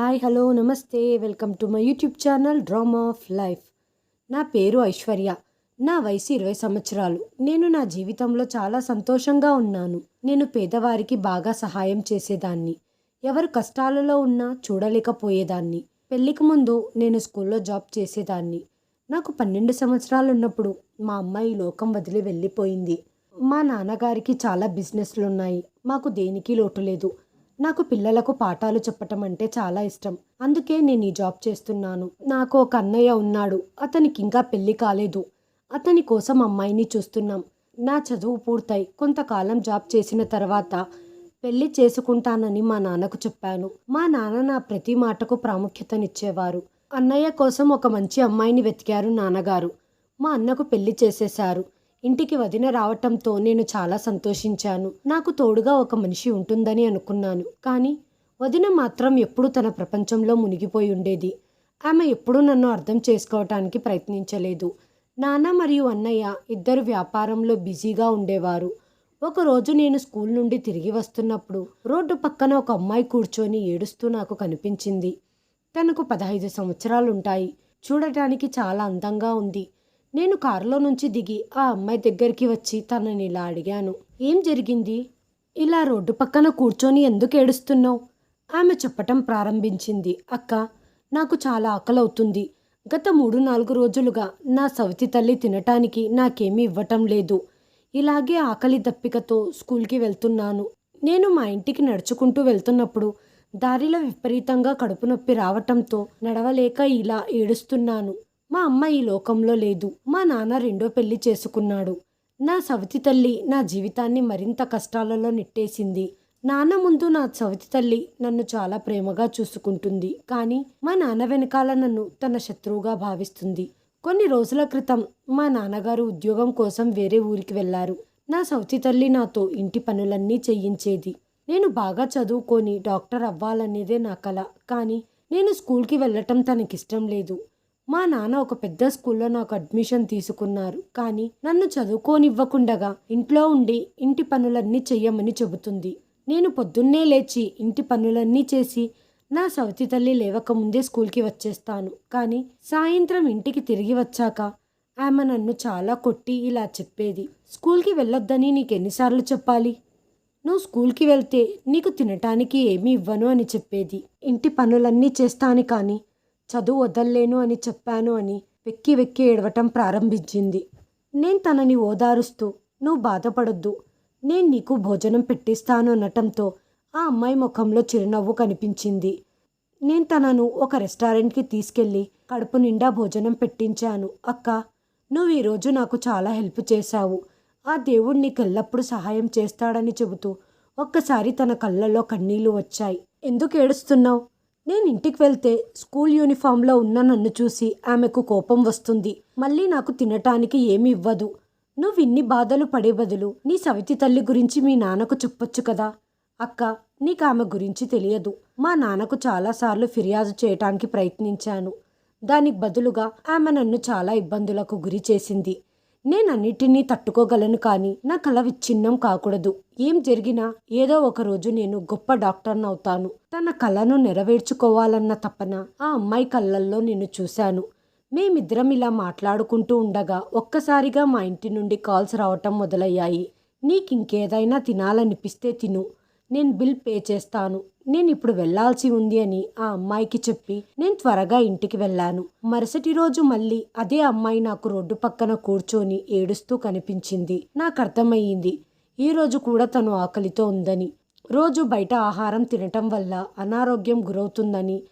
Hi hello నమస్తే welcome to my YouTube channel drama of life. నా పేరు ఐశ్వర్య. నా వయసు ఇరవై సంవత్సరాలు. నేను నా జీవితంలో చాలా సంతోషంగా ఉన్నాను. నేను పేదవారికి బాగా సహాయం చేసేదాన్ని. ఎవరు కష్టాలలో ఉన్నా చూడలేకపోయేదాన్ని. పెళ్ళికి ముందు నేను స్కూల్లో జాబ్ చేసేదాన్ని. నాకు పన్నెండు సంవత్సరాలు ఉన్నప్పుడు మా అమ్మాయి లోకం వదిలి వెళ్ళిపోయింది. మా నాన్నగారికి చాలా బిజినెస్లు ఉన్నాయి మాకు దేనికి లోటు లేదు. నాకు పిల్లలకు పాఠాలు చెప్పటం అంటే చాలా ఇష్టం. అందుకే నేను ఈ జాబ్ చేస్తున్నాను. నాకు ఒక అన్నయ్య ఉన్నాడు. అతనికి ఇంకా పెళ్ళి కాలేదు. అతని కోసం అమ్మాయిని చూస్తున్నాం. నా చదువు పూర్తయి కొంతకాలం జాబ్ చేసిన తర్వాత పెళ్ళి చేసుకుంటానని మా నాన్నకు చెప్పాను. మా నాన్న నా ప్రతి మాటకు ప్రాముఖ్యతనిచ్చేవారు. అన్నయ్య కోసం ఒక మంచి అమ్మాయిని వెతికారు నాన్నగారు. మా అన్నకు పెళ్ళి చేసేశారు. ఇంటికి వదిన రావటంతో నేను చాలా సంతోషించాను. నాకు తోడుగా ఒక మనిషి ఉంటుందని అనుకున్నాను. కానీ వదిన మాత్రం ఎప్పుడూ తన ప్రపంచంలో మునిగిపోయి ఉండేది. ఆమె ఎప్పుడూ నన్ను అర్థం చేసుకోవటానికి ప్రయత్నించలేదు. నాన్న మరియు అన్నయ్య ఇద్దరు వ్యాపారంలో బిజీగా ఉండేవారు. ఒకరోజు నేను స్కూల్ నుండి తిరిగి వస్తున్నప్పుడు రోడ్డు పక్కన ఒక అమ్మాయి కూర్చొని ఏడుస్తూ నాకు కనిపించింది. తనకు పదహైదు సంవత్సరాలుంటాయి. చూడటానికి చాలా అందంగా ఉంది. నేను కారులో నుంచి దిగి ఆ అమ్మాయి దగ్గరికి వచ్చి తనని ఇలా అడిగాను. ఏం జరిగింది? ఇలా రోడ్డు పక్కన కూర్చొని ఎందుకు ఏడుస్తున్నావు? ఆమె చెప్పటం ప్రారంభించింది. అక్క నాకు చాలా ఆకలవుతుంది. గత మూడు నాలుగు రోజులుగా నా సవితి తల్లి తినటానికి నాకేమీ ఇవ్వటం లేదు. ఇలాగే ఆకలి దప్పికతో స్కూల్కి వెళ్తున్నాను. నేను మా ఇంటికి నడుచుకుంటూ వెళ్తున్నప్పుడు దారిలో విపరీతంగా కడుపు నొప్పి రావటంతో నడవలేక ఇలా ఏడుస్తున్నాను. మా అమ్మ ఈ లోకంలో లేదు. మా నాన్న రెండో పెళ్ళి చేసుకున్నాడు. నా సవితి తల్లి నా జీవితాన్ని మరింత కష్టాలలో నెట్టేసింది. నాన్న ముందు నా సవితి తల్లి నన్ను చాలా ప్రేమగా చూసుకుంటుంది. కానీ మా నాన్న వెనకాల నన్ను తన శత్రువుగా భావిస్తుంది. కొన్ని రోజుల క్రితం మా నాన్నగారు ఉద్యోగం కోసం వేరే ఊరికి వెళ్ళారు. నా సవతి తల్లి నాతో ఇంటి పనులన్నీ చేయించేది. నేను బాగా చదువుకొని డాక్టర్ అవ్వాలనేదే నా కల. కానీ నేను స్కూల్కి వెళ్ళటం తనకిష్టం లేదు. మా నాన్న ఒక పెద్ద స్కూల్లో నాకు అడ్మిషన్ తీసుకున్నారు. కానీ నన్ను చదువుకోనివ్వకుండగా ఇంట్లో ఉండి ఇంటి పనులన్నీ చెయ్యమని చెబుతుంది. నేను పొద్దున్నే లేచి ఇంటి పనులన్నీ చేసి నా సవతి తల్లి లేవకముందే స్కూల్కి వచ్చేస్తాను. కానీ సాయంత్రం ఇంటికి తిరిగి వచ్చాక ఆమె నన్ను చాలా కొట్టి ఇలా చెప్పేది. స్కూల్కి వెళ్ళొద్దని నీకు ఎన్నిసార్లు చెప్పాలి? నువ్వు స్కూల్కి వెళ్తే నీకు తినటానికి ఏమీ ఇవ్వను అని చెప్పేది. ఇంటి పనులన్నీ చేస్తాను కానీ చదువు వదల్లేను అని చెప్పాను అని వెక్కి వెక్కి ఏడవటం ప్రారంభించింది. నేను తనని ఓదారుస్తూ నువ్వు బాధపడొద్దు. నేను నీకు భోజనం పెట్టిస్తాను అనటంతో ఆ అమ్మాయి ముఖంలో చిరునవ్వు కనిపించింది. నేను తనను ఒక రెస్టారెంట్కి తీసుకెళ్ళి కడుపు నిండా భోజనం పెట్టించాను. అక్క నువ్వు ఈరోజు నాకు చాలా హెల్ప్ చేశావు. ఆ దేవుడు నీకు ఎల్లప్పుడూ సహాయం చేస్తాడని చెబుతూ ఒక్కసారి తన కళ్ళల్లో కన్నీళ్ళు వచ్చాయి. ఎందుకు ఏడుస్తున్నావు? నేను ఇంటికి వెళ్తే స్కూల్ యూనిఫామ్లో ఉన్న నన్ను చూసి ఆమెకు కోపం వస్తుంది. మళ్ళీ నాకు తినటానికి ఏమి ఇవ్వదు. నువ్వు ఇన్ని బాధలు పడే బదులు నీ సవితి తల్లి గురించి మీ నాన్నకు చెప్పొచ్చు కదా? అక్క నీకు ఆమె గురించి తెలియదు. మా నాన్నకు చాలాసార్లు ఫిర్యాదు చేయటానికి ప్రయత్నించాను. దానికి బదులుగా ఆమె నన్ను చాలా ఇబ్బందులకు గురి చేసింది. నేనన్నిటినీ తట్టుకోగలను కానీ నా కల విచ్ఛిన్నం కాకూడదు. ఏం జరిగినా ఏదో ఒక రోజు నేను గొప్ప డాక్టర్ని అవుతాను. తన కళను నెరవేర్చుకోవాలన్న తపన ఆ అమ్మాయి కళ్ళల్లో నేను చూశాను. మేమిద్దరం ఇలా మాట్లాడుకుంటూ ఉండగా ఒక్కసారిగా మా ఇంటి నుండి కాల్స్ రావటం మొదలయ్యాయి. నీకింకేదైనా తినాలనిపిస్తే తిను. నేను బిల్ పే చేస్తాను. నేను ఇప్పుడు వెళ్ళాల్సి ఉంది అని ఆ అమ్మాయికి చెప్పి నేను త్వరగా ఇంటికి వెళ్ళాను. మరుసటి రోజు మళ్ళీ అదే అమ్మాయి నాకు రోడ్డు పక్కన కూర్చొని ఏడుస్తూ కనిపించింది. నాకు అర్థమయ్యింది ఈ రోజు కూడా తను ఆకలితో ఉందని. రోజు బయట ఆహారం తినటం వల్ల అనారోగ్యం గురవుతుందని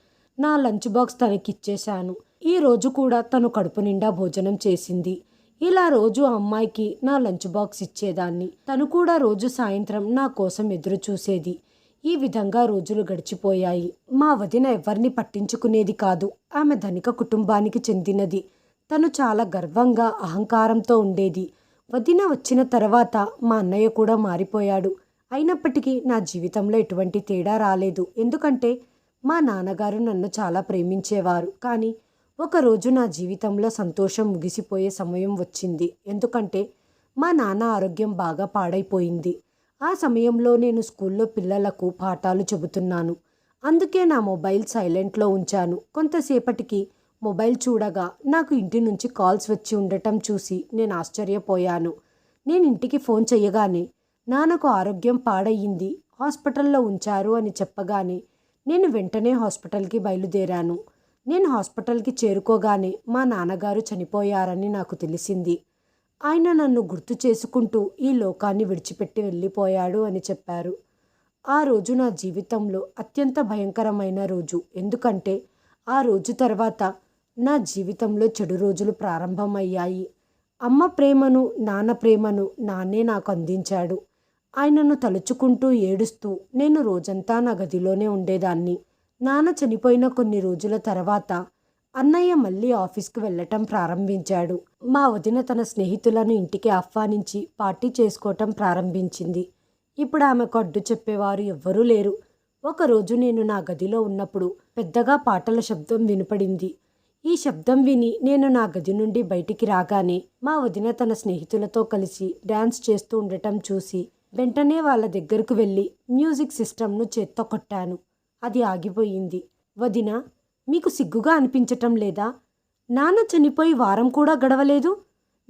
నా లంచ్ బాక్స్ తనకిచ్చేశాను. ఈ రోజు కూడా తను కడుపు నిండా భోజనం చేసింది. ఇలా రోజు అమ్మాయికి నా లంచ్ బాక్స్ ఇచ్చేదాన్ని. తను కూడా రోజు సాయంత్రం నా కోసం ఎదురు చూసేది ఈ విధంగా రోజులు గడిచిపోయాయి. మా వదిన ఎవరిని పట్టించుకునేది కాదు. ఆమె ధనిక కుటుంబానికి చెందినది. తను చాలా గర్వంగా అహంకారంతో ఉండేది. వదిన వచ్చిన తర్వాత మా అన్నయ్య కూడా మారిపోయాడు. అయినప్పటికీ నా జీవితంలో ఎటువంటి తేడా రాలేదు. ఎందుకంటే మా నాన్నగారు నన్ను చాలా ప్రేమించేవారు. కానీ ఒకరోజు నా జీవితంలో సంతోషం ముగిసిపోయే సమయం వచ్చింది. ఎందుకంటే మా నాన్న ఆరోగ్యం బాగా పాడైపోయింది. ఆ సమయంలో నేను స్కూల్లో పిల్లలకు పాఠాలు చెబుతున్నాను. అందుకే నా మొబైల్ సైలెంట్లో ఉంచాను. కొంతసేపటికి మొబైల్ చూడగా నాకు ఇంటి నుంచి కాల్స్ వచ్చి ఉండటం చూసి నేను ఆశ్చర్యపోయాను. నేను ఇంటికి ఫోన్ చేయగానే నాన్నకు ఆరోగ్యం పాడయ్యింది హాస్పిటల్లో ఉంచారు అని చెప్పగానే నేను వెంటనే హాస్పిటల్కి బయలుదేరాను. నేను హాస్పిటల్కి చేరుకోగానే మా నాన్నగారు చనిపోయారని నాకు తెలిసింది. ఆయన నన్ను గుర్తు చేసుకుంటూ ఈ లోకాన్ని విడిచిపెట్టి వెళ్ళిపోయాడు అని చెప్పారు. ఆ రోజు నా జీవితంలో అత్యంత భయంకరమైన రోజు. ఎందుకంటే ఆ రోజు తర్వాత నా జీవితంలో చెడు రోజులు ప్రారంభమయ్యాయి. అమ్మ ప్రేమను నాన్న ప్రేమను నాన్నే నాకు అందించాడు. ఆయనను తలుచుకుంటూ ఏడుస్తూ నేను రోజంతా నా గదిలోనే ఉండేదాన్ని. నాన్న చనిపోయిన కొన్ని రోజుల తర్వాత అన్నయ్య మళ్ళీ ఆఫీస్కి వెళ్ళటం ప్రారంభించాడు. మా వదిన తన స్నేహితులను ఇంటికి ఆహ్వానించి పార్టీ చేసుకోవటం ప్రారంభించింది. ఇప్పుడు ఆమెకు అడ్డు చెప్పేవారు ఎవ్వరూ లేరు. ఒకరోజు నేను నా గదిలో ఉన్నప్పుడు పెద్దగా పాటల శబ్దం వినపడింది. ఈ శబ్దం విని నేను నా గది నుండి బయటికి రాగానే మా వదిన తన స్నేహితులతో కలిసి డ్యాన్స్ చేస్తూ ఉండటం చూసి వెంటనే వాళ్ళ దగ్గరకు వెళ్ళి మ్యూజిక్ సిస్టమ్ను చేత్తో కొట్టాను. అది ఆగిపోయింది. వదిన మీకు సిగ్గుగా అనిపించటం లేదా? నాన్న చనిపోయి వారం కూడా గడవలేదు.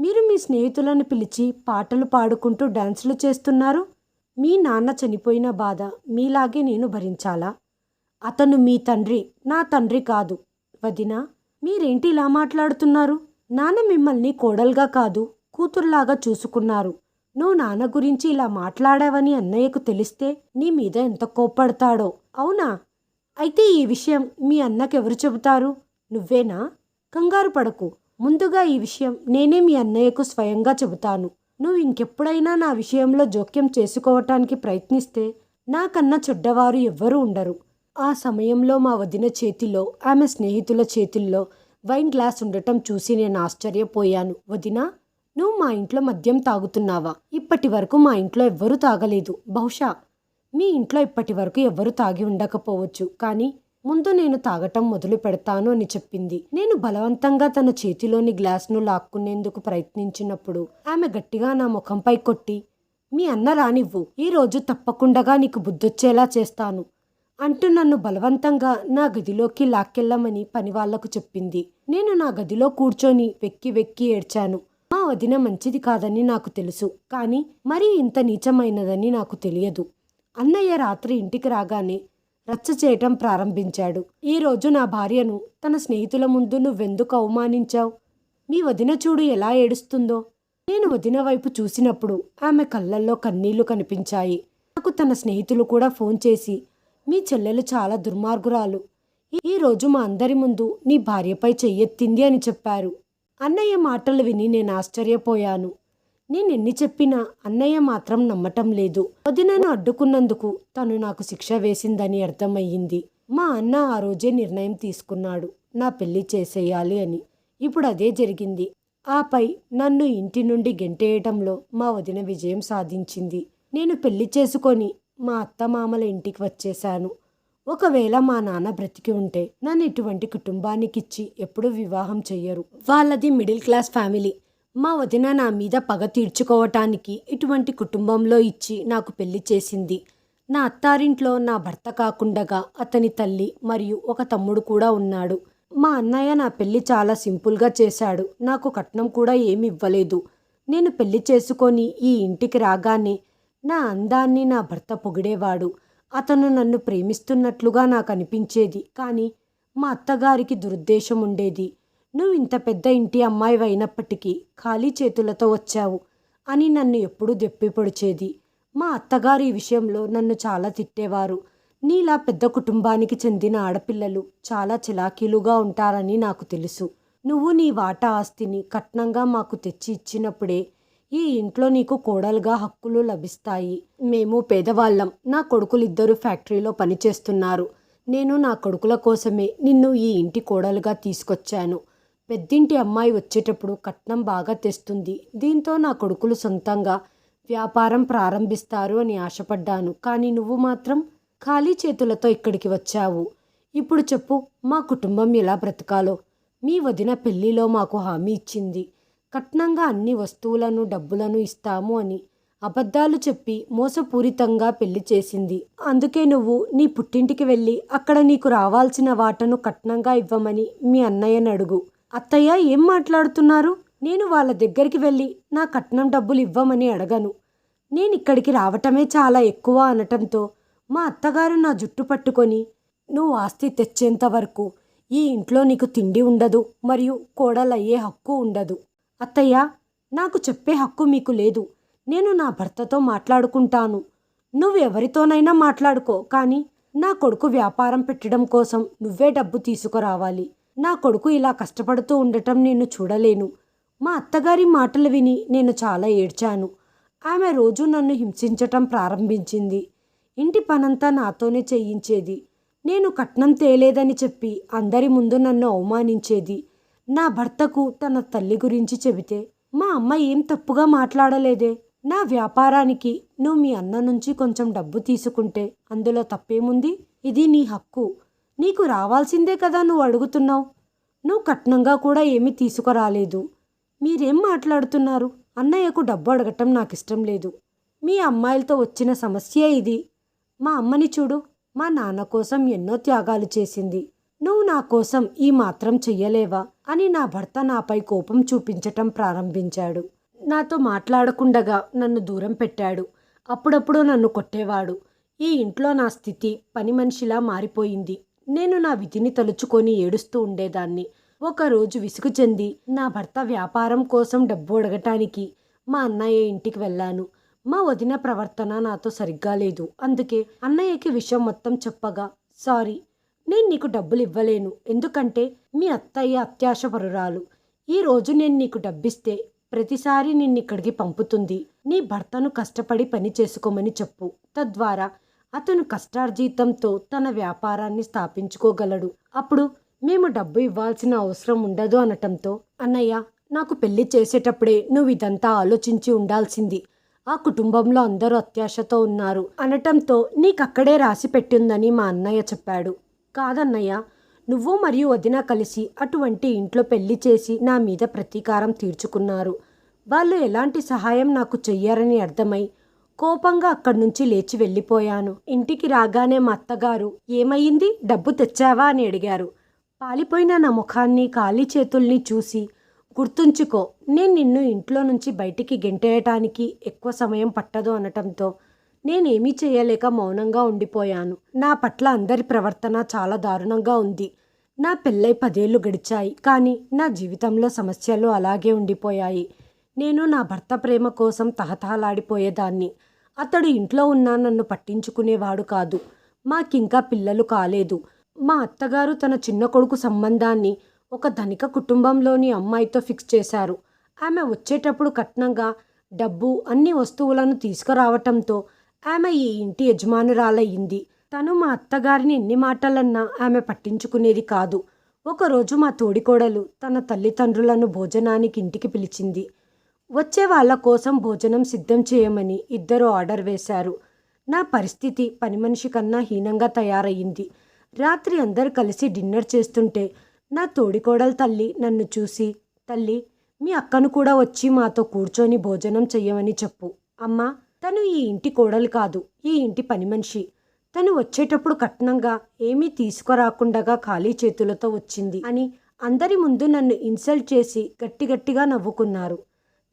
మీరు మీ స్నేహితులను పిలిచి పాటలు పాడుకుంటూ డ్యాన్సులు చేస్తున్నారు. మీ నాన్న చనిపోయిన బాధ మీలాగే నేను భరించాలా? అతను మీ తండ్రి నా తండ్రి కాదు. వదిన మీరేంటి ఇలా మాట్లాడుతున్నారు? నాన్న మిమ్మల్ని కోడలుగా కాదు కూతురులాగా చూసుకున్నారు. నువ్వు నాన్న గురించి ఇలా మాట్లాడావని అన్నయ్యకు తెలిస్తే నీ మీద ఎంత కోప్పడతాడో. అవునా? అయితే ఈ విషయం మీ అన్నకెవరు చెబుతారు? నువ్వేనా? కంగారు పడకు. ముందుగా ఈ విషయం నేనే మీ అన్నయ్యకు స్వయంగా చెబుతాను. నువ్వు ఇంకెప్పుడైనా నా విషయంలో జోక్యం చేసుకోవటానికి ప్రయత్నిస్తే నాకన్నా చెడ్డవారు ఎవ్వరూ ఉండరు. ఆ సమయంలో మా వదిన చేతిలో ఆమె స్నేహితుల చేతుల్లో వైన్ గ్లాస్ ఉండటం చూసి నేను ఆశ్చర్యపోయాను. వదినా నువ్వు మా ఇంట్లో మద్యం తాగుతున్నావా? ఇప్పటి వరకు మా ఇంట్లో ఎవ్వరూ తాగలేదు. బహుశా మీ ఇంట్లో ఇప్పటి వరకు ఎవ్వరూ తాగి ఉండకపోవచ్చు కానీ ముందు నేను తాగటం మొదలు పెడతాను అని చెప్పింది. నేను బలవంతంగా తన చేతిలోని గ్లాస్ను లాక్కునేందుకు ప్రయత్నించినప్పుడు ఆమె గట్టిగా నా ముఖంపై కొట్టి మీ అన్న రానివ్వు ఈరోజు తప్పకుండా నీకు బుద్ధొచ్చేలా చేస్తాను అంటూ నన్ను బలవంతంగా నా గదిలోకి లాక్కెళ్ళమని పనివాళ్ళకు చెప్పింది. నేను నా గదిలో కూర్చొని వెక్కి వెక్కి ఏడ్చాను. మా వదిన మంచిది కాదని నాకు తెలుసు కానీ మరీ ఇంత నీచమైనదని నాకు తెలియదు. అన్నయ్య రాత్రి ఇంటికి రాగానే రచ్చ చేయటం ప్రారంభించాడు. ఈరోజు నా భార్యను తన స్నేహితుల ముందు నువ్వెందుకు అవమానించావు? మీ వదిన చూడు ఎలా ఏడుస్తుందో. నేను వదిన వైపు చూసినప్పుడు ఆమె కళ్ళల్లో కన్నీళ్ళు కనిపించాయి. నాకు తన స్నేహితులు కూడా ఫోన్ చేసి మీ చెల్లెలు చాలా దుర్మార్గురాలు. ఈ రోజు మా అందరి ముందు నీ భార్యపై చెయ్యెత్తింది అని చెప్పారు. అన్నయ్య మాటలు విని నేను ఆశ్చర్యపోయాను. నేను ఎన్ని చెప్పినా అన్నయ్య మాత్రం నమ్మటం లేదు. వదినను అడ్డుకున్నందుకు తను నాకు శిక్ష వేసిందని అర్థమయ్యింది. మా అన్న ఆ రోజే నిర్ణయం తీసుకున్నాడు. నా పెళ్ళి చేసేయాలి అని. ఇప్పుడు అదే జరిగింది. ఆపై నన్ను ఇంటి నుండి గెంటేయటంలో మా వదిన విజయం సాధించింది. నేను పెళ్ళి చేసుకొని మా అత్తమామల ఇంటికి వచ్చేశాను. ఒకవేళ మా నాన్న బ్రతికి ఉంటే నన్ను ఇటువంటి కుటుంబానికిచ్చి ఎప్పుడూ వివాహం చెయ్యరు. వాళ్ళది మిడిల్ క్లాస్ ఫ్యామిలీ. మా వదిన నా మీద పగ తీర్చుకోవటానికి ఇటువంటి కుటుంబంలో ఇచ్చి నాకు పెళ్ళి చేసింది. నా అత్తారింట్లో నా భర్త కాకుండగా అతని తల్లి మరియు ఒక తమ్ముడు కూడా ఉన్నాడు. మా అన్నయ్య నా పెళ్ళి చాలా సింపుల్గా చేశాడు. నాకు కట్నం కూడా ఏమి ఇవ్వలేదు నేను పెళ్ళి చేసుకొని ఈ ఇంటికి రాగానే నా అందాన్ని నా భర్త పొగిడేవాడు. అతను నన్ను ప్రేమిస్తున్నట్లుగా నాకు అనిపించేది. కానీ మా అత్తగారికి దురుద్దేశం ఉండేది. నువ్వు ఇంత పెద్ద ఇంటి అమ్మాయి అయినప్పటికీ ఖాళీ చేతులతో వచ్చావు అని నన్ను ఎప్పుడూ దెప్పి పొడిచేది. మా అత్తగారు ఈ విషయంలో నన్ను చాలా తిట్టేవారు. నీలా పెద్ద కుటుంబానికి చెందిన ఆడపిల్లలు చాలా చిలాకీలుగా ఉంటారని నాకు తెలుసు. నువ్వు నీ వాటా ఆస్తిని కట్నంగా మాకు తెచ్చి ఇచ్చినప్పుడే ఈ ఇంట్లో నీకు కోడలుగా హక్కులు లభిస్తాయి. మేము పేదవాళ్ళం. నా కొడుకులిద్దరూ ఫ్యాక్టరీలో పనిచేస్తున్నారు. నేను నా కొడుకుల కోసమే నిన్ను ఈ ఇంటి కోడలుగా తీసుకొచ్చాను. పెద్దింటి అమ్మాయి వచ్చేటప్పుడు కట్నం బాగా తెస్తుంది. దీంతో నా కొడుకులు సొంతంగా వ్యాపారం ప్రారంభిస్తారు అని ఆశపడ్డాను. కానీ నువ్వు మాత్రం ఖాళీ చేతులతో ఇక్కడికి వచ్చావు. ఇప్పుడు చెప్పు మా కుటుంబం ఎలా బ్రతకాలో? మీ వదిన పెళ్ళిలో మాకు హామీ ఇచ్చింది. కట్నంగా అన్ని వస్తువులను డబ్బులను ఇస్తాము అని అబద్ధాలు చెప్పి మోసపూరితంగా పెళ్ళి చేసింది. అందుకే నువ్వు నీ పుట్టింటికి వెళ్ళి అక్కడ నీకు రావాల్సిన వాటను కట్నంగా ఇవ్వమని మీ అన్నయ్యని అడుగు. అత్తయ్య ఏం మాట్లాడుతున్నారు? నేను వాళ్ళ దగ్గరికి వెళ్ళి నా కట్నం డబ్బులు ఇవ్వమని అడగను. నేను ఇక్కడికి రావటమే చాలా ఎక్కువ అనటంతో మా అత్తగారు నా జుట్టు పట్టుకొని నువ్వు ఆస్తి తెచ్చేంత వరకు ఈ ఇంట్లో నీకు తిండి ఉండదు మరియు కోడలయ్యే హక్కు ఉండదు. అత్తయ్య నాకు చెప్పే హక్కు మీకు లేదు. నేను నా భర్తతో మాట్లాడుకుంటాను. నువ్వు ఎవరితోనైనా మాట్లాడుకో కానీ నా కొడుకు వ్యాపారం పెట్టడం కోసం నువ్వే డబ్బు తీసుకురావాలి. నా కొడుకు ఇలా కష్టపడుతూ ఉండటం నేను చూడలేను. మా అత్తగారి మాటలు విని నేను చాలా ఏడ్చాను. ఆమె రోజు నన్ను హింసించటం ప్రారంభించింది. ఇంటి పనంతా నాతోనే చేయించేది. నేను కట్నం తేలేదని చెప్పి అందరి ముందు నన్ను అవమానించేది. నా భర్తకు తన తల్లి గురించి చెబితే మా అమ్మ ఏం తప్పుగా మాట్లాడలేదే? నా వ్యాపారానికి నువ్వు మీ అన్న నుంచి కొంచెం డబ్బు తీసుకుంటే అందులో తప్పేముంది? ఇది నీ హక్కు. నీకు రావాల్సిందే కదా నువ్వు అడుగుతున్నావు? నువ్వు కట్నంగా కూడా ఏమీ తీసుకురాలేదు. మీరేం మాట్లాడుతున్నారు? అన్నయ్యకు డబ్బు అడగటం నాకు ఇష్టం లేదు. మీ అమ్మాయిలతో వచ్చిన సమస్య ఇది. మా అమ్మని చూడు మా నాన్న కోసం ఎన్నో త్యాగాలు చేసింది. నువ్వు నా కోసం ఈ మాత్రం చెయ్యలేవా? అని నా భర్త నాపై కోపం చూపించటం ప్రారంభించాడు. నాతో మాట్లాడకుండగా నన్ను దూరం పెట్టాడు. అప్పుడప్పుడు నన్ను కొట్టేవాడు. ఈ ఇంట్లో నా స్థితి పని మనిషిలా మారిపోయింది. నేను నా విధిని తలుచుకొని ఏడుస్తూ ఉండేదాన్ని. ఒకరోజు విసుగు చెంది నా భర్త వ్యాపారం కోసం డబ్బు అడగటానికి మా అన్నయ్య ఇంటికి వెళ్ళాను. మా వదిన ప్రవర్తన నాతో సరిగ్గా లేదు. అందుకే అన్నయ్యకి విషయం మొత్తం చెప్పగా సారీ నేను నీకు డబ్బులు ఇవ్వలేను. ఎందుకంటే మీ అత్తయ్య అత్యాశపరురాలు. ఈ రోజు నేను నీకు డబ్బిస్తే ప్రతిసారి నిన్ను ఇక్కడికి పంపుతుంది. నీ భర్తను కష్టపడి పని చేసుకోమని చెప్పు. తద్వారా అతను కష్టార్జితంతో తన వ్యాపారాన్ని స్థాపించుకోగలడు. అప్పుడు మేము డబ్బు ఇవ్వాల్సిన అవసరం ఉండదు అనటంతో అన్నయ్య నాకు పెళ్ళి చేసేటప్పుడే నువ్వు ఇదంతా ఆలోచించి ఉండాల్సింది. ఆ కుటుంబంలో అందరూ అత్యాశతో ఉన్నారు అనటంతో నీకక్కడే రాసి పెట్టిందని మా అన్నయ్య చెప్పాడు. కాదన్నయ్య నువ్వు మరియు వదిన కలిసి అటువంటి ఇంట్లో పెళ్ళి చేసి నా మీద ప్రతీకారం తీర్చుకున్నారు. వాళ్ళు ఎలాంటి సహాయం నాకు చెయ్యరని అర్థమై కోపంగా అక్కడి నుంచి లేచి వెళ్ళిపోయాను. ఇంటికి రాగానే మా అత్తగారు ఏమయ్యింది? డబ్బు తెచ్చావా? అని అడిగారు. పాలిపోయిన నా ముఖాన్ని ఖాళీ చేతుల్ని చూసి గుర్తుంచుకో నేను నిన్ను ఇంట్లో నుంచి బయటికి గెంటేయటానికి ఎక్కువ సమయం పట్టదు అనటంతో నేనేమీ చేయలేక మౌనంగా ఉండిపోయాను. నా పట్ల అందరి ప్రవర్తన చాలా దారుణంగా ఉంది. నా పెళ్ళై పదేళ్ళు గడిచాయి కానీ నా జీవితంలో సమస్యలు అలాగే ఉండిపోయాయి. నేను నా భర్త ప్రేమ కోసం తహతహలాడిపోయేదాన్ని. అతడు ఇంట్లో ఉన్నా నన్ను పట్టించుకునేవాడు కాదు. మాకింకా పిల్లలు కాలేదు. మా అత్తగారు తన చిన్న కొడుకు సంబంధాన్ని ఒక ధనిక కుటుంబంలోని అమ్మాయితో ఫిక్స్ చేశారు. ఆమె వచ్చేటప్పుడు కట్నంగా డబ్బు అన్ని వస్తువులను తీసుకురావటంతో ఆమె ఈ ఇంటి యజమానురాలయ్యింది. తను మా అత్తగారిని ఎన్ని మాటలన్నా ఆమె పట్టించుకునేది కాదు. ఒకరోజు మా తోడికోడలు తన తల్లిదండ్రులను భోజనానికి ఇంటికి పిలిచింది. వచ్చే వాళ్ళ కోసం భోజనం సిద్ధం చేయమని ఇద్దరు ఆర్డర్ వేశారు. నా పరిస్థితి పని మనిషి కన్నా హీనంగా తయారయ్యింది. రాత్రి అందరు కలిసి డిన్నర్ చేస్తుంటే నా తోడికోడల తల్లి నన్ను చూసి తల్లి మీ అక్కను కూడా వచ్చి మాతో కూర్చొని భోజనం చెయ్యమని చెప్పు. అమ్మా తను ఈ ఇంటి కోడలు కాదు ఈ ఇంటి పని మనిషి. తను వచ్చేటప్పుడు కట్నంగా ఏమీ తీసుకురాకుండగా ఖాళీ చేతులతో వచ్చింది అని అందరి ముందు నన్ను ఇన్సల్ట్ చేసి గట్టిగట్టిగా నవ్వుకున్నారు.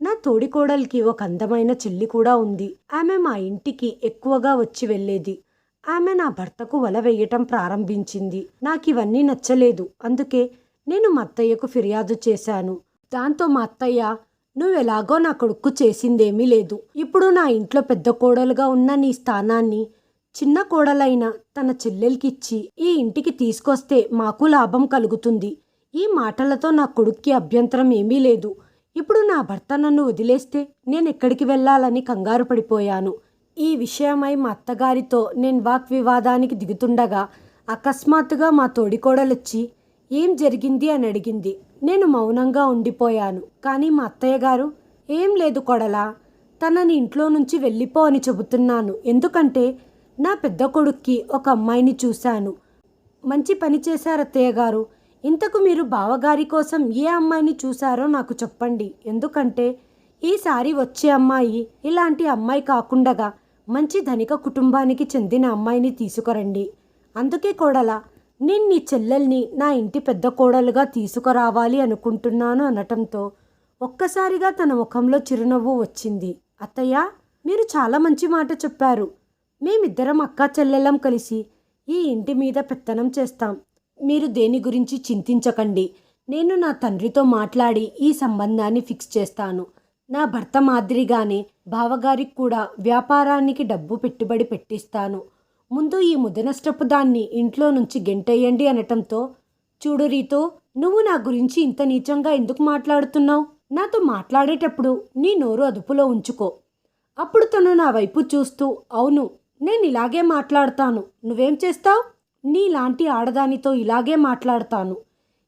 నా తోడికోడలికి ఒక అందమైన చెల్లి కూడా ఉంది. ఆమె మా ఇంటికి ఎక్కువగా వచ్చి వెళ్ళేది. ఆమె నా భర్తకు వల వేయటం ప్రారంభించింది. నాకు ఇవన్నీ నచ్చలేదు. అందుకే నేను మా అత్తయ్యకు ఫిర్యాదు చేశాను. దాంతో మా అత్తయ్య నువ్వెలాగో నా కొడుకు చేసిందేమీ లేదు. ఇప్పుడు నా ఇంట్లో పెద్ద కోడలుగా ఉన్న నీ స్థానాన్ని చిన్న కోడలైన తన చెల్లెలకిచ్చి ఈ ఇంటికి తీసుకొస్తే మాకు లాభం కలుగుతుంది. ఈ మాటలతో నా కొడుక్కి అభ్యంతరం ఏమీ లేదు. ఇప్పుడు నా భర్త నన్ను వదిలేస్తే నేను ఎక్కడికి వెళ్ళాలని కంగారు పడిపోయాను. ఈ విషయమై మా అత్తగారితో నేను వాగ్వివాదానికి దిగుతుండగా అకస్మాత్తుగా మా తోడికోడలొచ్చి ఏం జరిగింది? అని అడిగింది. నేను మౌనంగా ఉండిపోయాను. కానీ మా అత్తయ్య గారు ఏం లేదు కొడలా తనని ఇంట్లో నుంచి వెళ్ళిపో అని చెబుతున్నాను. ఎందుకంటే నా పెద్ద కొడుక్కి ఒక అమ్మాయిని చూశాను. మంచి పని చేశారు అత్తయ్య గారు. ఇంతకు మీరు బావగారి కోసం ఏ అమ్మాయిని చూశారో నాకు చెప్పండి. ఎందుకంటే ఈసారి వచ్చే అమ్మాయి ఇలాంటి అమ్మాయి కాకుండగా మంచి ధనిక కుటుంబానికి చెందిన అమ్మాయిని తీసుకురండి. అందుకే కోడల నేను నీ చెల్లెల్ని నా ఇంటి పెద్ద కోడలుగా తీసుకురావాలి అనుకుంటున్నాను అనటంతో ఒక్కసారిగా తన ముఖంలో చిరునవ్వు వచ్చింది. అత్తయ్య మీరు చాలా మంచి మాట చెప్పారు. మేమిద్దరం అక్కా చెల్లెళ్ళం కలిసి ఈ ఇంటి మీద పెత్తనం చేస్తాం. మీరు దేని గురించి చింతించకండి. నేను నా తండ్రితో మాట్లాడి ఈ సంబంధాన్ని ఫిక్స్ చేస్తాను. నా భర్త మాదిరిగానే బావగారికి కూడా వ్యాపారానికి డబ్బు పెట్టుబడి పెట్టిస్తాను. ముందు ఈ ముదనష్టపు దాన్ని ఇంట్లో నుంచి గెంటేయండి అనటంతో చూడు రీతో నువ్వు నా గురించి ఇంత నీచంగా ఎందుకు మాట్లాడుతున్నావు? నాతో మాట్లాడేటప్పుడు నీ నోరు అదుపులో ఉంచుకో. అప్పుడు తను నా వైపు చూస్తూ అవును నేను ఇలాగే మాట్లాడతాను. నువ్వేం చేస్తావు? నీలాంటి ఆడదానితో ఇలాగే మాట్లాడతాను.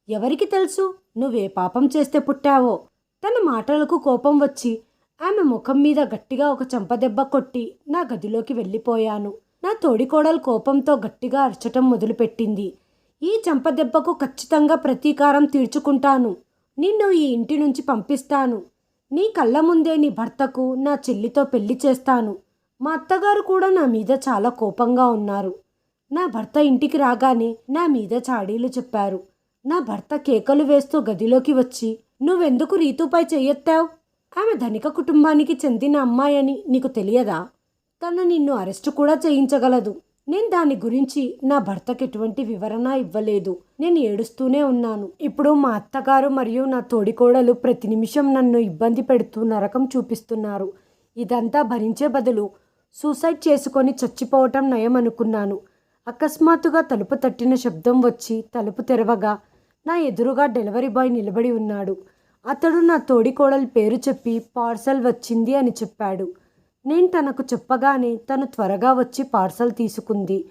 ఎవరికి తెలుసు? నువ్వే పాపం చేస్తే పుట్టావో? తన మాటలకు కోపం వచ్చి ఆమె ముఖం మీద గట్టిగా ఒక చెంపదెబ్బ కొట్టి నా గదిలోకి వెళ్ళిపోయాను. నా తోడికోడలు కోపంతో గట్టిగా అరచటం మొదలుపెట్టింది. ఈ చెంపదెబ్బకు ఖచ్చితంగా ప్రతీకారం తీర్చుకుంటాను. నిన్ను ఈ ఇంటి నుంచి పంపిస్తాను. నీ కళ్ళ ముందే నీ భర్తకు నా చెల్లితో పెళ్ళి చేస్తాను. మా అత్తగారు కూడా నా మీద చాలా కోపంగా ఉన్నారు. నా భర్త ఇంటికి రాగానే నా మీద చాడీలు చెప్పారు. నా భర్త కేకలు వేస్తూ గదిలోకి వచ్చి నువ్వెందుకు రీతుపై చెయ్యెత్తావు? ఆమె ధనిక కుటుంబానికి చెందిన అమ్మాయని నీకు తెలియదా? తను నిన్ను అరెస్టు కూడా చేయించగలదు. నేను దాని గురించి నా భర్తకి ఎటువంటి వివరణ ఇవ్వలేదు. నేను ఏడుస్తూనే ఉన్నాను. ఇప్పుడు మా అత్తగారు మరియు నా తోడికోడలు ప్రతి నిమిషం నన్ను ఇబ్బంది పెడుతూ నరకం చూపిస్తున్నారు. ఇదంతా భరించే బదులు సూసైడ్ చేసుకొని చచ్చిపోవటం నయం అనుకున్నాను అకస్మాత్తుగా తలుపు తట్టిన శబ్దం వచ్చి తలుపు తెరవగా నా ఎదురుగా డెలివరీ బాయ్ నిలబడి ఉన్నాడు. అతడు నా తోడికోడలి పేరు చెప్పి పార్సల్ వచ్చింది అని చెప్పాడు. నేను తనకు చెప్పగానే తను త్వరగా వచ్చి పార్సల్ తీసుకుంది.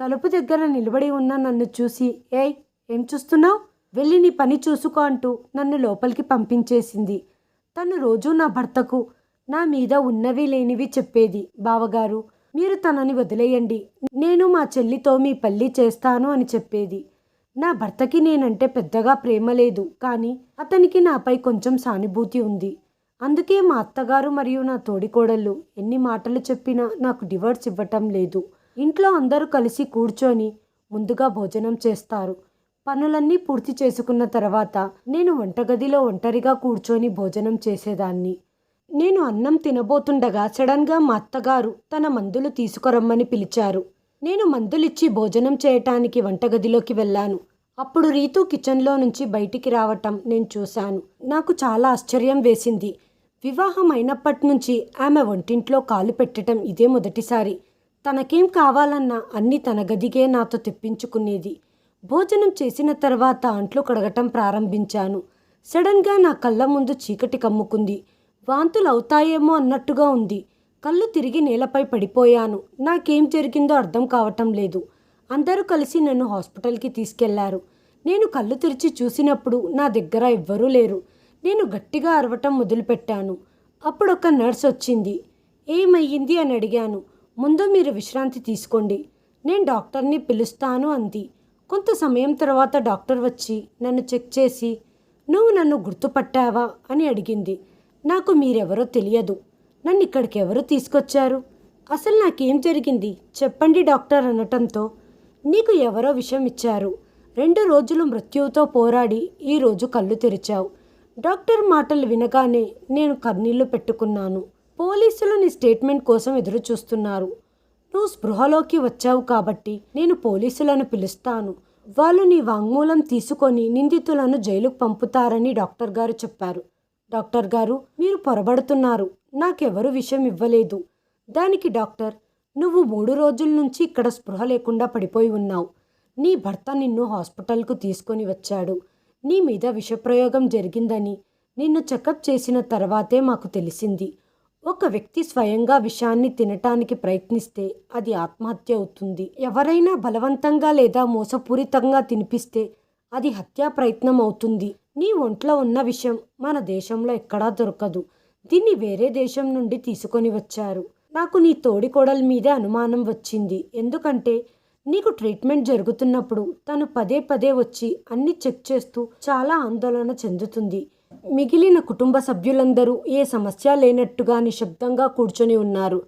తలుపు దగ్గర నిలబడి ఉన్న నన్ను చూసి ఏయ్ ఏం చూస్తున్నావు? వెళ్ళి నీ పని చూసుకో అంటూ నన్ను లోపలికి పంపించేసింది. తను రోజూ నా భర్తకు నా మీద ఉన్నవి లేనివి చెప్పేది. బావగారు మీరు తనని వదిలేయండి. నేను మా చెల్లితో మీ పల్లి చేస్తాను అని చెప్పేది. నా భర్తకి నేనంటే పెద్దగా ప్రేమ లేదు. కానీ అతనికి నాపై కొంచెం సానుభూతి ఉంది. అందుకే మా అత్తగారు మరియు నా తోడికోడళ్ళు ఎన్ని మాటలు చెప్పినా నాకు డివర్స్ ఇవ్వటం లేదు. ఇంట్లో అందరూ కలిసి కూర్చొని ముందుగా భోజనం చేస్తారు. పనులన్నీ పూర్తి చేసుకున్న తర్వాత నేను వంటగదిలో ఒంటరిగా కూర్చొని భోజనం చేసేదాన్ని. నేను అన్నం తినబోతుండగా సడన్గా మా అత్తగారు తన మందులు తీసుకురమ్మని పిలిచారు. నేను మందులిచ్చి భోజనం చేయటానికి వంటగదిలోకి వెళ్ళాను. అప్పుడు రీతు కిచెన్లో నుంచి బయటికి రావటం నేను చూశాను. నాకు చాలా ఆశ్చర్యం వేసింది. వివాహం అయినప్పటి నుంచి ఆమె వంటింట్లో కాలు పెట్టడం ఇదే మొదటిసారి. తనకేం కావాలన్నా అన్నీ తన గదిగే నాతో తెప్పించుకునేది. భోజనం చేసిన తర్వాత అంట్లు కడగటం ప్రారంభించాను. సడన్గా నా కళ్ళ ముందు చీకటి కమ్ముకుంది. వాంతులు అవుతాయేమో అన్నట్టుగా ఉంది. కళ్ళు తిరిగి నేలపై పడిపోయాను. నాకేం జరిగిందో అర్థం కావటం లేదు. అందరూ కలిసి నన్ను హాస్పిటల్కి తీసుకెళ్ళారు. నేను కళ్ళు తెరిచి చూసినప్పుడు నా దగ్గర ఎవ్వరూ లేరు. నేను గట్టిగా అరవటం మొదలుపెట్టాను. అప్పుడు ఒక నర్స్ వచ్చింది. ఏమయ్యింది అని అడిగాను. ముందు మీరు విశ్రాంతి తీసుకోండి. నేను డాక్టర్ని పిలుస్తాను అంది. కొంత సమయం తర్వాత డాక్టర్ వచ్చి నన్ను చెక్ చేసి నువ్వు నన్ను గుర్తుపట్టావా? అని అడిగింది. నాకు మీరెవరో తెలియదు. నన్ను ఇక్కడికి ఎవరు తీసుకొచ్చారు? అసలు నాకేం జరిగింది? చెప్పండి డాక్టర్ అనటంతో. నీకు ఎవరో విషయం ఇచ్చారు. రెండు రోజులు మృత్యువుతో పోరాడి ఈరోజు కళ్ళు తెరిచావు. డాక్టర్ మాటలు వినగానే నేను కన్నీళ్ళు పెట్టుకున్నాను. పోలీసులు నీ స్టేట్మెంట్ కోసం ఎదురు చూస్తున్నారు. నువ్వు స్పృహలోకి వచ్చావు కాబట్టి నేను పోలీసులను పిలుస్తాను. వాళ్ళు నీ వాంగ్మూలం తీసుకొని నిందితులను జైలుకు పంపుతారని డాక్టర్ గారు చెప్పారు. డాక్టర్ గారు మీరు పొరబడుతున్నారు. నాకెవరు విషయం ఇవ్వలేదు. దానికి డాక్టర్ నువ్వు మూడు రోజుల నుంచి ఇక్కడ స్పృహ లేకుండా పడిపోయి ఉన్నావు. నీ భర్త నిన్ను హాస్పిటల్కు తీసుకొని వచ్చాడు. నీ మీద విషప్రయోగం జరిగిందని నిన్ను చెకప్ చేసిన తర్వాతే మాకు తెలిసింది. ఒక వ్యక్తి స్వయంగా విషాన్ని తినటానికి ప్రయత్నిస్తే అది ఆత్మహత్య అవుతుంది. ఎవరైనా బలవంతంగా లేదా మోసపూరితంగా తినిపిస్తే అది హత్యా ప్రయత్నం అవుతుంది. నీ ఒంట్లో ఉన్న విషయం మన దేశంలో ఎక్కడా దొరకదు. దీన్ని వేరే దేశం నుండి తీసుకొని వచ్చారు. నాకు నీ తోడి కోడల మీదే అనుమానం వచ్చింది. ఎందుకంటే నీకు ట్రీట్మెంట్ జరుగుతున్నప్పుడు తను పదే పదే వచ్చి అన్ని చెక్ చేస్తూ చాలా ఆందోళన చెందుతుంది. మిగిలిన కుటుంబ సభ్యులందరూ ఏ సమస్య లేనట్టుగా నిశ్శబ్దంగా కూర్చొని ఉన్నారు.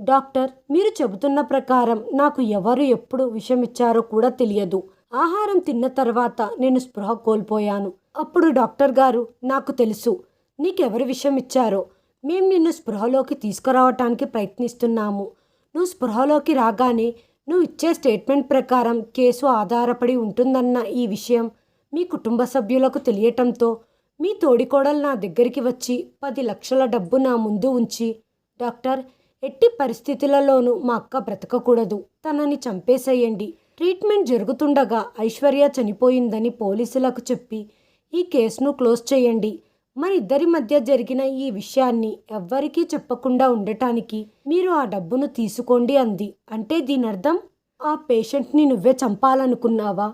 డాక్టర్ మీరు చెబుతున్న ప్రకారం నాకు ఎవరు ఎప్పుడు విషమిచ్చారో కూడా తెలియదు. ఆహారం తిన్న తర్వాత నేను స్పృహ కోల్పోయాను. అప్పుడు డాక్టర్ గారు నాకు తెలుసు. నీకెవరి విషయం ఇచ్చారో. మేము నిన్ను స్పృహలోకి తీసుకురావటానికి ప్రయత్నిస్తున్నాము. నువ్వు స్పృహలోకి రాగానే నువ్వు ఇచ్చే స్టేట్మెంట్ ప్రకారం కేసు ఆధారపడి ఉంటుందన్న ఈ విషయం మీ కుటుంబ సభ్యులకు తెలియటంతో మీ తోడికోడలు నా దగ్గరికి వచ్చి పది లక్షల డబ్బు నా ముందు ఉంచి డాక్టర్ ఎట్టి పరిస్థితులలోనూ మా అక్క బ్రతకకూడదు. తనని చంపేసేయండి. ట్రీట్మెంట్ జరుగుతుండగా ఐశ్వర్య చనిపోయిందని పోలీసులకు చెప్పి ఈ కేసును క్లోజ్ చేయండి. మన ఇద్దరి మధ్య జరిగిన ఈ విషయాన్ని ఎవ్వరికీ చెప్పకుండా ఉండటానికి మీరు ఆ డబ్బును తీసుకోండి అంది. అంటే దీని అర్థం ఆ పేషెంట్ని నువ్వే చంపాలనుకున్నావా?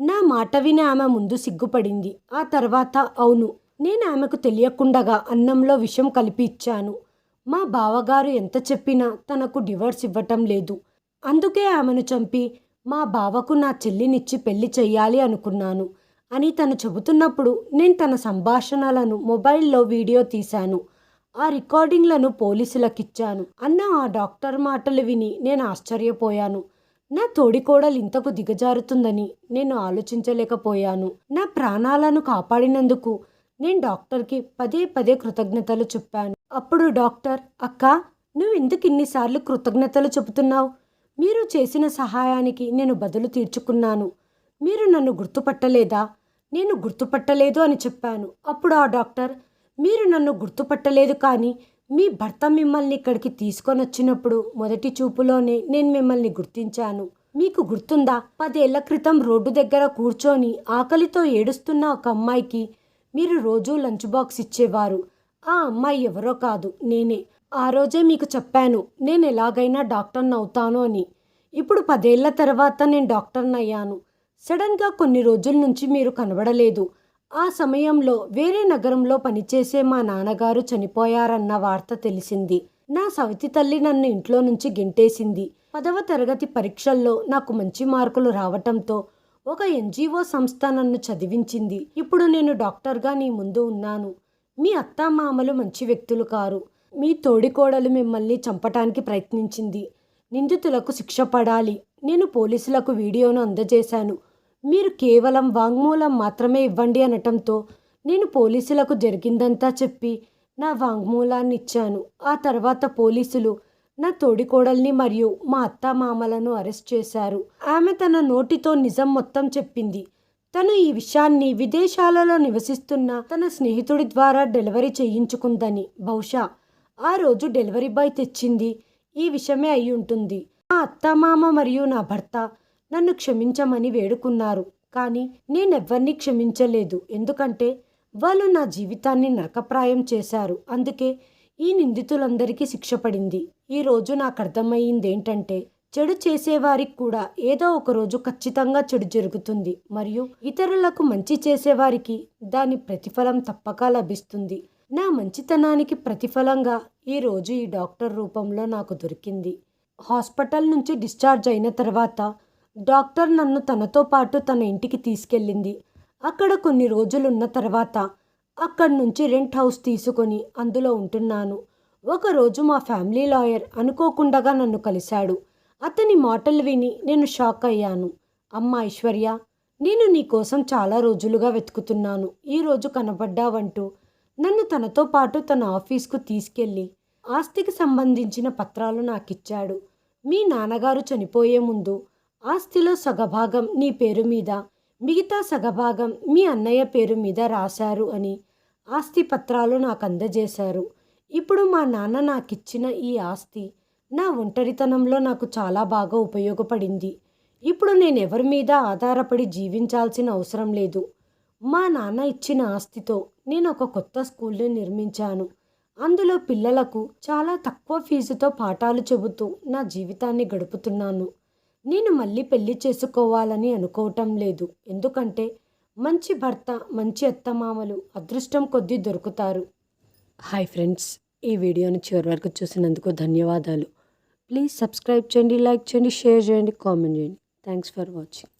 నా మాట విని ఆమె ముందు సిగ్గుపడింది. ఆ తర్వాత అవును నేను ఆమెకు తెలియకుండగా అన్నంలో విషం కలిపి ఇచ్చాను. మా బావగారు ఎంత చెప్పినా తనకు డివోర్స్ ఇవ్వటం లేదు. అందుకే ఆమెను చంపి మా బావకు నా చెల్లినిచ్చి పెళ్ళి చెయ్యాలి అనుకున్నాను. అని తను చెబుతున్నప్పుడు నేను తన సంభాషణలను మొబైల్లో వీడియో తీశాను. ఆ రికార్డింగ్లను పోలీసులకిచ్చాను అన్న ఆ డాక్టర్ మాటలు విని నేను ఆశ్చర్యపోయాను. నా తోడికోడలు ఇంతకు దిగజారుతుందని నేను ఆలోచించలేకపోయాను. నా ప్రాణాలను కాపాడినందుకు నేను డాక్టర్కి పదే పదే కృతజ్ఞతలు చెప్పాను. అప్పుడు డాక్టర్ అక్క నువ్వు ఎందుకు ఇన్నిసార్లు కృతజ్ఞతలు చెబుతున్నావు? మీరు చేసిన సహాయానికి నేను బదులు తీర్చుకున్నాను. మీరు నన్ను గుర్తుపట్టలేదా? నేను గుర్తుపట్టలేదు అని చెప్పాను. అప్పుడు ఆ డాక్టర్ మీరు నన్ను గుర్తుపట్టలేదు కానీ మీ భర్త మిమ్మల్ని ఇక్కడికి తీసుకొని వచ్చినప్పుడు మొదటి చూపులోనే నేను మిమ్మల్ని గుర్తించాను. మీకు గుర్తుందా? పదేళ్ళ క్రితం రోడ్డు దగ్గర కూర్చొని ఆకలితో ఏడుస్తున్న ఒక అమ్మాయికి మీరు రోజూ లంచ్ బాక్స్ ఇచ్చేవారు. ఆ అమ్మాయి ఎవరో కాదు నేనే. ఆ రోజే మీకు చెప్పాను నేను ఎలాగైనా డాక్టర్ని అవుతాను అని. ఇప్పుడు పదేళ్ళ తర్వాత నేను డాక్టర్ని అయ్యాను సడన్గా కొన్ని రోజుల నుంచి మీరు కనబడలేదు. ఆ సమయంలో వేరే నగరంలో పనిచేసే మా నాన్నగారు చనిపోయారన్న వార్త తెలిసింది. నా సవితి తల్లి నన్ను ఇంట్లో నుంచి గెంటేసింది. పదవ తరగతి పరీక్షల్లో నాకు మంచి మార్కులు రావటంతో ఒక ఎన్జిఓ సంస్థ నన్ను చదివించింది. ఇప్పుడు నేను డాక్టర్గా నీ ముందు ఉన్నాను. మీ అత్తామామలు మంచి వ్యక్తులు కారు. మీ తోడికోడలు మిమ్మల్ని చంపటానికి ప్రయత్నించింది. నిందితులకు శిక్ష పడాలి. నేను పోలీసులకు వీడియోను అందజేశాను. మీరు కేవలం వాంగ్మూలం మాత్రమే ఇవ్వండి అనటంతో నేను పోలీసులకు జరిగిందంతా చెప్పి నా వాంగ్మూలాన్ని ఇచ్చాను ఆ తర్వాత పోలీసులు నా తోడికోడల్ని మరియు మా అత్తామామలను అరెస్ట్ చేశారు. ఆమె తన నోటితో నిజం మొత్తం చెప్పింది. తను ఈ విషయాన్ని విదేశాలలో నివసిస్తున్న తన స్నేహితుడి ద్వారా డెలివరీ చేయించుకుందని. బహుశా ఆ రోజు డెలివరీ బాయ్ తెచ్చింది ఈ విషయమే అయి ఉంటుంది నా అత్తమామ మరియు నా భర్త నన్ను క్షమించమని వేడుకున్నారు. కానీ నేనెవ్వరినీ క్షమించలేదు. ఎందుకంటే వాళ్ళు నా జీవితాన్ని నరకప్రాయం చేశారు. అందుకే ఈ నిందితులందరికీ శిక్ష పడింది. ఈరోజు నాకు అర్థమయ్యింది ఏంటంటే చెడు చేసేవారికి కూడా ఏదో ఒక రోజు ఖచ్చితంగా చెడు జరుగుతుంది. మరియు ఇతరులకు మంచి చేసేవారికి దాని ప్రతిఫలం తప్పక లభిస్తుంది. నా మంచితనానికి ప్రతిఫలంగా ఈరోజు ఈ డాక్టర్ రూపంలో నాకు దొరికింది. హాస్పిటల్ నుంచి డిశ్చార్జ్ అయిన తర్వాత డాక్టర్ నన్ను తనతో పాటు తన ఇంటికి తీసుకెళ్ళింది. అక్కడ కొన్ని రోజులున్న తర్వాత అక్కడి నుంచి రెంట్ హౌస్ తీసుకొని అందులో ఉంటున్నాను. ఒకరోజు మా ఫ్యామిలీ లాయర్ అనుకోకుండాగా నన్ను కలిశాడు. అతని మాటలు విని నేను షాక్ అయ్యాను. అమ్మ ఐశ్వర్య నేను నీ కోసం చాలా రోజులుగా వెతుకుతున్నాను. ఈరోజు కనబడ్డావంటూ నన్ను తనతో పాటు తన ఆఫీస్కు తీసుకెళ్ళి ఆస్తికి సంబంధించిన పత్రాలు నాకిచ్చాడు. మీ నాన్నగారు చనిపోయే ముందు ఆస్తిలో సగభాగం నీ పేరు మీద మిగతా సగభాగం మీ అన్నయ్య పేరు మీద రాశారు అని ఆస్తి పత్రాలు నాకు అందజేశారు ఇప్పుడు మా నాన్న నాకిచ్చిన ఈ ఆస్తి నా ఒంటరితనంలో నాకు చాలా బాగా ఉపయోగపడింది. ఇప్పుడు నేను ఎవరి మీద ఆధారపడి జీవించాల్సిన అవసరం లేదు. మా నాన్న ఇచ్చిన ఆస్తితో నేను ఒక కొత్త స్కూల్ని నిర్మించాను. అందులో పిల్లలకు చాలా తక్కువ ఫీజుతో పాఠాలు చెబుతూ నా జీవితాన్ని గడుపుతున్నాను. నేను మళ్ళీ పెళ్ళి చేసుకోవాలని అనుకోవటం లేదు. ఎందుకంటే మంచి భర్త మంచి అత్తమామలు అదృష్టం కొద్దీ దొరుకుతారు. హాయ్ ఫ్రెండ్స్ ఈ వీడియోని చివరి వరకు చూసినందుకు ధన్యవాదాలు. ప్లీజ్ సబ్స్క్రైబ్ చేయండి లైక్ చేయండి షేర్ చేయండి కామెంట్ చేయండి. Thanks for watching.